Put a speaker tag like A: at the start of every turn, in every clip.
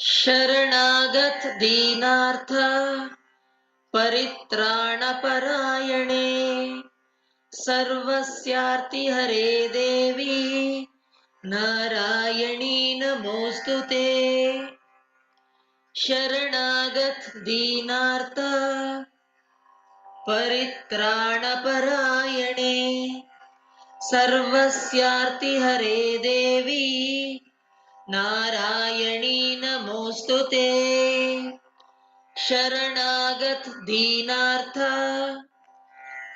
A: शरणागत दीनार्थ परित्राणपरायणे। सर्वस्यार्ति हरे देवी नारायणी नमोऽस्तु ते। शरणागत दीनार्थ परित्राणपरायणे। सर्वस्यार्ति हरे देवी नारायणी नमोऽस्तु ते। शरणागत दीनार्थ।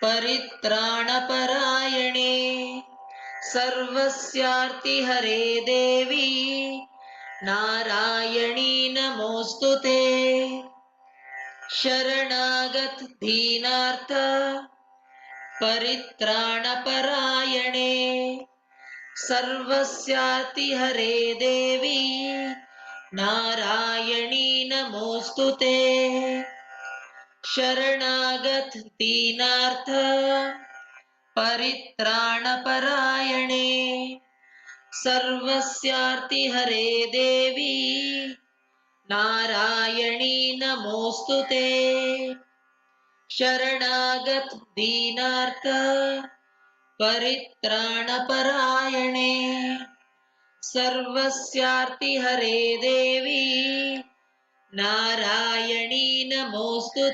A: परित्राणपरायणे। सर्वस्यार्ति हरे देवी। नारायणी नमोऽस्तु ते। शरणागत दीनार्थ। परित्राणपरायणे। सर्वस्यार्ति हरे देवी। नारायणी नमोऽस्तु ते। शरणागत दीनार्थ। परित्राणपरायणे। सर्वस्यार्ति हरे देवी। नारायणी नमोऽस्तु ते। शरणागत दीनार्थ। परित्राणपरायणे। सर्वस्यार्ति हरे देवी। नारायणी नमोऽस्तु